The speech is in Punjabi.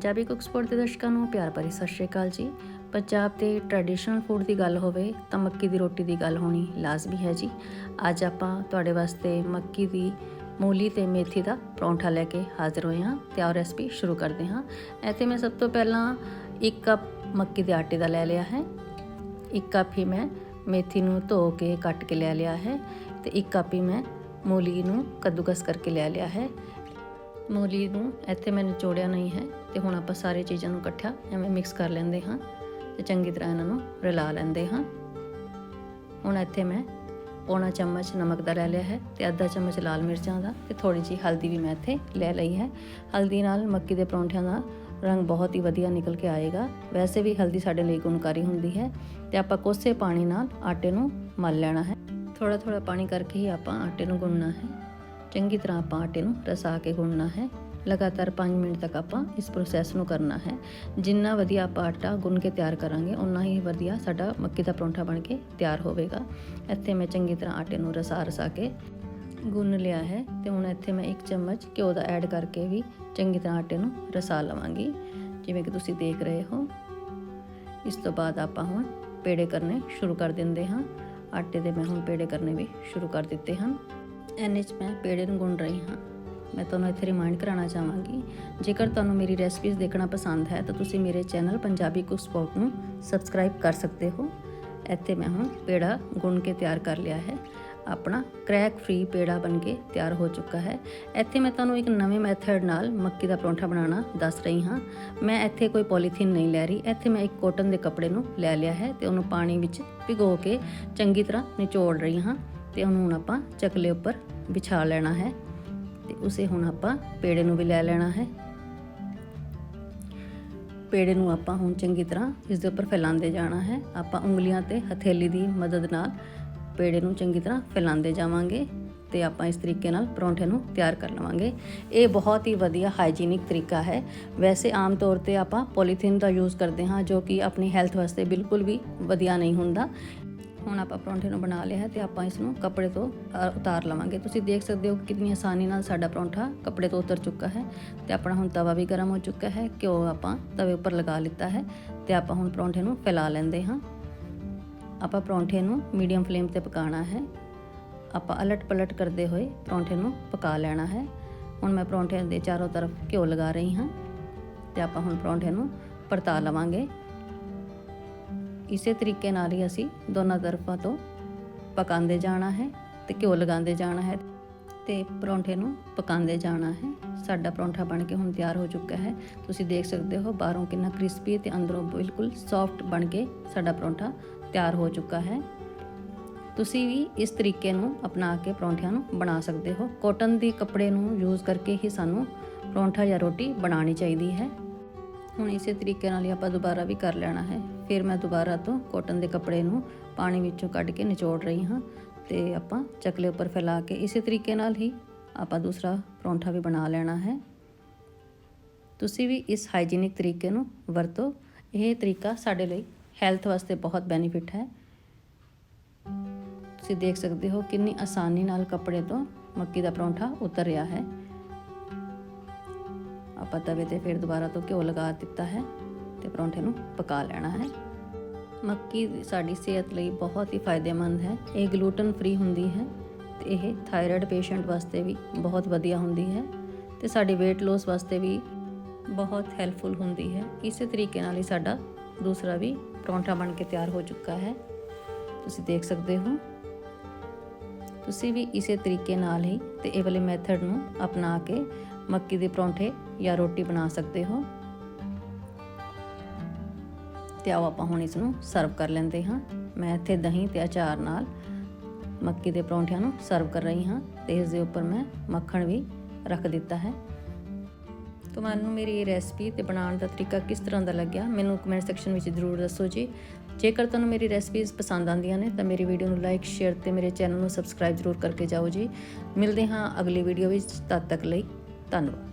ਪੰਜਾਬੀ ਕੁੱਕ ਸਪੋਰਟ ਦੇ ਦਰਸ਼ਕਾਂ ਨੂੰ ਪਿਆਰ ਭਰੀ ਸਤਿ ਸ਼੍ਰੀ ਅਕਾਲ ਜੀ। ਪੰਜਾਬ ਦੇ ਟ੍ਰੈਡੀਸ਼ਨਲ ਫੂਡ ਦੀ ਗੱਲ ਹੋਵੇ ਤਾਂ ਮੱਕੀ ਦੀ ਰੋਟੀ ਦੀ ਗੱਲ ਹੋਣੀ ਲਾਜ਼ਮੀ ਹੈ ਜੀ। ਅੱਜ ਆਪਾਂ ਤੁਹਾਡੇ ਵਾਸਤੇ ਮੱਕੀ ਦੀ ਮੂਲੀ ਤੇ ਮੇਥੀ ਦਾ ਪਰੌਂਠਾ ਲੈ ਕੇ ਹਾਜ਼ਰ ਹੋਏ ਹਾਂ ਤੇ ਆਓ ਰੈਸਪੀ ਸ਼ੁਰੂ ਕਰਦੇ ਹਾਂ। ਇੱਥੇ ਮੈਂ ਸਭ ਤੋਂ ਪਹਿਲਾਂ 1 ਕੱਪ ਮੱਕੀ ਦੇ ਆਟੇ ਦਾ ਲੈ ਲਿਆ ਹੈ। 1 ਕੱਪ ਹੀ ਮੈਂ ਮੇਥੀ ਨੂੰ ਧੋ ਕੇ ਕੱਟ ਕੇ ਲੈ ਲਿਆ ਹੈ ਤੇ 1 ਕੱਪ ਹੀ ਮੈਂ ਮੂਲੀ ਨੂੰ ਕੱਦੂਕਸ ਕਰਕੇ ਲੈ ਲਿਆ ਹੈ। ਮੂਲੀ ਨੂੰ ਇੱਥੇ ਮੈਂ ਨਿਚੋੜਿਆ ਨਹੀਂ ਹੈ ਤੇ ਹੁਣ ਆਪਾਂ ਸਾਰੇ ਚੀਜ਼ਾਂ ਨੂੰ ਇਕੱਠਾ ਐਵੇਂ ਮਿਕਸ ਕਰ ਲੈਂਦੇ ਹਾਂ ਤੇ ਚੰਗੀ ਤਰ੍ਹਾਂ ਇਹਨਾਂ ਨੂੰ ਰਲਾ ਲੈਂਦੇ ਹਾਂ। ਹੁਣ ਇੱਥੇ ਮੈਂ ਪੌਣਾ ਚਮਚ ਨਮਕ ਦਾ ਲੈ ਲਿਆ ਹੈ ਤੇ ਅੱਧਾ ਚਮਚ ਲਾਲ ਮਿਰਚਾਂ ਦਾ ਤੇ ਥੋੜੀ ਜਿਹੀ ਹਲਦੀ ਵੀ ਮੈਂ ਇੱਥੇ ਲੈ ਲਈ ਹੈ। ਹਲਦੀ ਨਾਲ ਮੱਕੀ ਦੇ ਪਰੌਂਠਿਆਂ ਦਾ ਰੰਗ ਬਹੁਤ ਹੀ ਵਧੀਆ ਨਿਕਲ ਕੇ ਆਏਗਾ। ਵੈਸੇ ਵੀ ਹਲਦੀ ਸਾਡੇ ਲਈ ਗੁਣਕਾਰੀ ਹੁੰਦੀ ਹੈ ਤੇ ਆਪਾਂ ਕੋਸੇ ਪਾਣੀ ਨਾਲ ਆਟੇ ਨੂੰ ਮਲ ਲੈਣਾ ਹੈ। ਥੋੜਾ ਥੋੜਾ ਪਾਣੀ ਕਰਕੇ ਹੀ ਆਪਾਂ ਆਟੇ ਨੂੰ ਗੁੰਨਣਾ ਹੈ। ਚੰਗੀ ਤਰ੍ਹਾਂ ਆਪਾਂ ਆਟੇ ਨੂੰ ਰਸਾ ਕੇ ਗੁੰਨਣਾ ਹੈ। ਲਗਾਤਾਰ 5 ਮਿੰਟ ਤੱਕ ਆਪਾਂ ਇਸ ਪ੍ਰੋਸੈਸ ਨੂੰ ਕਰਨਾ ਹੈ। ਜਿੰਨਾ ਵਧੀਆ ਆਪਾਂ ਆਟਾ ਗੁੰਨ ਕੇ ਤਿਆਰ ਕਰਾਂਗੇ ਉਨਾ ਹੀ ਵਧੀਆ ਸਾਡਾ ਮੱਕੀ ਦਾ ਪਰੌਂਠਾ ਬਣ ਕੇ ਤਿਆਰ ਹੋਵੇਗਾ। ਇੱਥੇ ਮੈਂ ਚੰਗੀ ਤਰ੍ਹਾਂ ਆਟੇ ਨੂੰ ਰਸਾ ਰਸਾ ਕੇ ਗੁੰਨ ਲਿਆ ਹੈ ਤੇ ਹੁਣ ਇੱਥੇ ਮੈਂ 1 ਚਮਚ ਘਿਓ ਦਾ ਐਡ ਕਰਕੇ ਵੀ ਚੰਗੀ ਤਰ੍ਹਾਂ ਆਟੇ ਨੂੰ ਰਸਾ ਲਵਾਂਗੀ। ਜਿਵੇਂ ਕਿ ਤੁਸੀਂ ਦੇਖ ਰਹੇ ਹੋ। ਇਸ ਤੋਂ ਬਾਅਦ ਆਪਾਂ ਹੁਣ ਪੇੜੇ ਕਰਨੇ ਸ਼ੁਰੂ ਕਰ ਦਿੰਦੇ ਹਾਂ। ਆਟੇ ਦੇ ਮੈਂ ਹੁਣ ਪੇੜੇ ਕਰਨੇ ਵੀ ਸ਼ੁਰੂ ਕਰ ਦਿੱਤੇ ਹਨ। ਐਨੇ 'ਚ ਮੈਂ ਪੇੜੇ ਨੂੰ ਗੁੰਨ ਰਹੀ ਹਾਂ। ਮੈਂ ਤੁਹਾਨੂੰ ਇੱਥੇ ਰਿਮਾਈਂਡ ਕਰਾਉਣਾ ਚਾਹਾਂਗੀ, ਜੇਕਰ ਤੁਹਾਨੂੰ ਮੇਰੀ ਰੈਸਪੀਜ਼ ਦੇਖਣਾ ਪਸੰਦ ਹੈ, ਤਾਂ ਤੁਸੀਂ ਮੇਰੇ ਚੈਨਲ ਪੰਜਾਬੀ ਕੁਕ ਸਪੋਰਟ ਨੂੰ ਸਬਸਕ੍ਰਾਈਬ ਕਰ ਸਕਦੇ ਹੋ। ਇੱਥੇ ਮੈਂ ਹੁਣ ਪੇੜਾ ਗੁੰਨ ਕੇ ਤਿਆਰ ਕਰ ਲਿਆ ਹੈ। ਆਪਣਾ ਕ੍ਰੈਕ ਫ੍ਰੀ ਪੇੜਾ ਬਣ ਕੇ ਤਿਆਰ ਹੋ ਚੁੱਕਾ ਹੈ। ਇੱਥੇ ਮੈਂ ਤੁਹਾਨੂੰ ਇੱਕ ਨਵੇਂ ਮੈਥਡ ਨਾਲ ਮੱਕੀ ਦਾ ਪਰੌਂਠਾ ਬਣਾਉਣਾ ਦੱਸ ਰਹੀ ਹਾਂ। ਮੈਂ ਇੱਥੇ ਕੋਈ ਪੋਲੀਥੀਨ ਨਹੀਂ ਲੈ ਰਹੀ। ਇੱਥੇ ਮੈਂ ਇੱਕ ਕੋਟਨ ਦੇ ਕੱਪੜੇ ਨੂੰ ਲੈ ਲਿਆ ਹੈ ਤੇ ਉਹਨੂੰ ਪਾਣੀ ਵਿੱਚ ਭਿਗੋ ਕੇ ਚੰਗੀ ਤਰ੍ਹਾਂ ਨਿਚੋੜ ਰਹੀ ਹਾਂ। ਤੇ ਉਹਨੂੰ ਹੁਣ ਆਪਾਂ ਚਕਲੇ ਉੱਪਰ ਵਿਛਾ ਲੈਣਾ ਹੈ ਤੇ ਉਸੇ ਹੁਣ ਆਪਾਂ ਪੇੜੇ ਨੂੰ ਵੀ ਲੈ ਲੈਣਾ ਹੈ। ਪੇੜੇ ਨੂੰ ਆਪਾਂ ਹੁਣ ਚੰਗੀ ਤਰ੍ਹਾਂ ਇਸ ਦੇ ਉੱਪਰ ਫੈਲਾਉਂਦੇ ਜਾਣਾ ਹੈ। ਆਪਾਂ ਉਂਗਲੀਆਂ ਤੇ ਹਥੇਲੀ ਦੀ ਮਦਦ ਨਾਲ ਪੇੜੇ ਨੂੰ ਚੰਗੀ ਤਰ੍ਹਾਂ ਫੈਲਾਉਂਦੇ ਜਾਵਾਂਗੇ ਤੇ ਆਪਾਂ ਇਸ ਤਰੀਕੇ ਨਾਲ ਪਰੌਂਠੇ ਨੂੰ ਤਿਆਰ ਕਰ ਲਵਾਂਗੇ। ਇਹ ਬਹੁਤ ਹੀ ਵਧੀਆ ਹਾਈਜੀਨਿਕ ਤਰੀਕਾ ਹੈ। ਵੈਸੇ ਆਮ ਤੌਰ ਤੇ ਆਪਾਂ ਪੋਲੀਥੀਨ ਦਾ ਯੂਜ਼ ਕਰਦੇ ਹਾਂ ਜੋ ਕਿ ਆਪਣੀ ਹੈਲਥ ਵਾਸਤੇ ਬਿਲਕੁਲ ਵੀ ਵਧੀਆ ਨਹੀਂ ਹੁੰਦਾ। ਹੁਣ ਆਪਾਂ ਪਰੌਂਠੇ ਨੂੰ ਬਣਾ ਲਿਆ ਹੈ ਤੇ ਆਪਾਂ ਇਸ ਨੂੰ ਕੱਪੜੇ ਤੋਂ ਉਤਾਰ ਲਵਾਂਗੇ। ਤੁਸੀਂ ਦੇਖ ਸਕਦੇ ਹੋ ਕਿ ਕਿੰਨੀ ਆਸਾਨੀ ਨਾਲ ਸਾਡਾ ਪਰੌਂਠਾ ਕੱਪੜੇ ਤੋਂ ਉਤਰ ਚੁੱਕਾ ਹੈ ਤੇ ਆਪਣਾ ਹੁਣ ਤਵਾ ਵੀ ਗਰਮ ਹੋ ਚੁੱਕਾ ਹੈ, ਘਿਓ ਆਪਾਂ ਤਵੇ ਉੱਪਰ ਲਗਾ ਲਿੱਤਾ ਹੈ ਤੇ ਆਪਾਂ ਹੁਣ ਪਰੌਂਠੇ ਨੂੰ ਫੈਲਾ ਲੈਂਦੇ ਹਾਂ। ਆਪਾਂ ਪਰੌਂਠੇ ਨੂੰ ਮੀਡੀਅਮ ਫਲੇਮ ਤੇ ਪਕਾਉਣਾ ਹੈ। ਆਪਾਂ ਅਲਟ ਪਲਟ ਕਰਦੇ ਹੋਏ ਪਰੌਂਠੇ ਨੂੰ ਪਕਾ ਲੈਣਾ ਹੈ। ਹੁਣ ਮੈਂ ਪਰੌਂਠੇ ਦੇ ਚਾਰੋਂ ਤਰਫ ਘਿਓ ਲਗਾ ਰਹੀ ਹਾਂ ਤੇ ਆਪਾਂ ਹੁਣ ਪਰੌਂਠੇ ਨੂੰ ਪਰਤਾ ਲਵਾਂਗੇ। ਇਸੇ ਤਰੀਕੇ ਨਾਲ ਹੀ ਅਸੀਂ ਦੋਨਾਂ ਤਰਫਾਂ ਤੋਂ ਪਕਾਉਂਦੇ ਜਾਣਾ ਹੈ ਤੇ ਘਿਓ ਲਗਾਉਂਦੇ ਜਾਣਾ ਹੈ ਤੇ ਪਰੌਂਠੇ ਨੂੰ ਪਕਾਉਂਦੇ ਜਾਣਾ ਹੈ। ਸਾਡਾ ਪਰੌਂਠਾ ਬਣ ਕੇ ਹੁਣ ਤਿਆਰ ਹੋ ਚੁੱਕਾ ਹੈ। ਤੁਸੀਂ ਦੇਖ ਸਕਦੇ ਹੋ ਬਾਹਰੋਂ ਕਿੰਨਾ ਕ੍ਰਿਸਪੀ ਤੇ ਅੰਦਰੋਂ ਬਿਲਕੁਲ ਸੌਫਟ ਬਣ ਕੇ ਸਾਡਾ ਪਰੌਂਠਾ ਤਿਆਰ ਹੋ ਚੁੱਕਾ ਹੈ। ਤੁਸੀਂ ਵੀ ਇਸ ਤਰੀਕੇ ਨੂੰ ਅਪਣਾ ਕੇ ਪਰੌਂਠਿਆਂ ਨੂੰ ਬਣਾ ਸਕਦੇ ਹੋ। ਕਾਟਨ ਦੇ ਕੱਪੜੇ ਨੂੰ ਯੂਜ਼ ਕਰਕੇ ਹੀ ਸਾਨੂੰ ਪਰੌਂਠਾ ਜਾਂ ਰੋਟੀ ਬਣਾਉਣੀ ਚਾਹੀਦੀ ਹੈ। ਹੁਣ ਇਸੇ ਤਰੀਕੇ ਨਾਲ ਹੀ ਆਪਾਂ ਦੁਬਾਰਾ ਵੀ ਕਰ ਲੈਣਾ ਹੈ। ਫਿਰ ਮੈਂ ਦੁਬਾਰਾ ਤੋਂ ਕਾਟਨ ਦੇ ਕੱਪੜੇ ਨੂੰ ਪਾਣੀ ਵਿੱਚੋਂ ਕੱਢ ਕੇ ਨਿਚੋੜ ਰਹੀ ਹਾਂ ਤੇ ਆਪਾਂ ਚਕਲੇ ਉੱਪਰ ਫੈਲਾ ਕੇ ਇਸੇ ਤਰੀਕੇ ਨਾਲ ਹੀ ਆਪਾਂ ਦੂਸਰਾ ਪਰੌਂਠਾ ਵੀ ਬਣਾ ਲੈਣਾ ਹੈ। ਤੁਸੀਂ ਵੀ ਇਸ ਹਾਈਜੀਨਿਕ ਤਰੀਕੇ ਨੂੰ ਵਰਤੋ। ਇਹ ਤਰੀਕਾ ਸਾਡੇ ਲਈ ਹੈਲਥ ਵਾਸਤੇ ਬਹੁਤ ਬੈਨੀਫਿਟ ਹੈ। ਤੁਸੀਂ ਦੇਖ ਸਕਦੇ ਹੋ ਕਿੰਨੀ ਆਸਾਨੀ ਨਾਲ ਕੱਪੜੇ ਤੋਂ ਮੱਕੀ ਦਾ ਪਰੌਂਠਾ ਉਤਰ ਰਿਹਾ ਹੈ। ਆਪਾਂ ਤਵੇ ਤੇ ਫਿਰ ਦੁਬਾਰਾ ਤੋਂ ਘਿਓ ਲਗਾ ਦਿੱਤਾ ਹੈ ਤੇ ਪਰੌਂਠੇ ਨੂੰ ਪਕਾ ਲੈਣਾ ਹੈ। ਮੱਕੀ ਸਾਡੀ ਸਿਹਤ ਲਈ ਬਹੁਤ ਹੀ ਫਾਇਦੇਮੰਦ ਹੈ। ਇਹ ਗਲੂਟਨ ਫ੍ਰੀ ਹੁੰਦੀ ਹੈ ਤੇ ਇਹ ਥਾਇਰਾਇਡ ਪੇਸ਼ੈਂਟ ਵਾਸਤੇ ਵੀ ਬਹੁਤ ਵਧੀਆ ਹੁੰਦੀ ਹੈ ਤੇ ਸਾਡੇ weight loss ਵਾਸਤੇ ਵੀ ਬਹੁਤ ਹੈਲਪਫੁਲ ਹੁੰਦੀ ਹੈ। ਇਸੇ ਤਰੀਕੇ ਨਾਲ ਹੀ ਸਾਡਾ ਦੂਸਰਾ ਵੀ ਪਰੌਂਠਾ ਬਣ ਕੇ ਤਿਆਰ ਹੋ ਚੁੱਕਾ ਹੈ। ਤੁਸੀਂ ਦੇਖ ਸਕਦੇ ਹੋ। ਤੁਸੀਂ ਵੀ ਇਸੇ ਤਰੀਕੇ ਨਾਲ ਹੀ ਤੇ ਇਹ ਵਾਲੇ ਮੈਥਡ ਨੂੰ ਅਪਣਾ ਕੇ ਮੱਕੀ ਦੇ ਪਰੌਂਠੇ ਜਾਂ ਰੋਟੀ ਬਣਾ ਸਕਦੇ ਹੋ। ਤੇ ਆਓ ਆਪਾਂ ਹੁਣ ਇਸ ਨੂੰ ਸਰਵ ਕਰ ਲੈਂਦੇ ਹਾਂ। ਮੈਂ ਇੱਥੇ ਦਹੀਂ ਤੇ ਅਚਾਰ ਨਾਲ ਮੱਕੀ ਦੇ ਪਰੌਂਠਿਆਂ ਨੂੰ ਸਰਵ ਕਰ ਰਹੀ ਹਾਂ ਤੇ ਇਸ ਦੇ ਉੱਪਰ ਮੈਂ ਮੱਖਣ ਵੀ ਰੱਖ ਦਿੱਤਾ ਹੈ। ਤੁਹਾਨੂੰ ਮੇਰੀ ਇਹ ਰੈਸਪੀ ਤੇ ਬਣਾਉਣ ਦਾ ਤਰੀਕਾ ਕਿਸ ਤਰ੍ਹਾਂ ਦਾ ਲੱਗਿਆ ਮੈਨੂੰ ਕਮੈਂਟ ਸੈਕਸ਼ਨ ਵਿੱਚ ਜ਼ਰੂਰ ਦੱਸੋ ਜੀ। ਜੇਕਰ ਤੁਹਾਨੂੰ ਮੇਰੀ ਰੈਸਪੀਜ਼ ਪਸੰਦ ਆਉਂਦੀਆਂ ਨੇ ਤਾਂ ਮੇਰੀ ਵੀਡੀਓ ਨੂੰ ਲਾਈਕ ਸ਼ੇਅਰ ਤੇ ਮੇਰੇ ਚੈਨਲ ਨੂੰ ਸਬਸਕ੍ਰਾਈਬ ਜ਼ਰੂਰ ਕਰਕੇ ਜਾਓ ਜੀ। ਮਿਲਦੇ ਹਾਂ ਅਗਲੀ ਵੀਡੀਓ ਵਿੱਚ, ਤਦ ਤੱਕ ਲਈ ਧੰਨਵਾਦ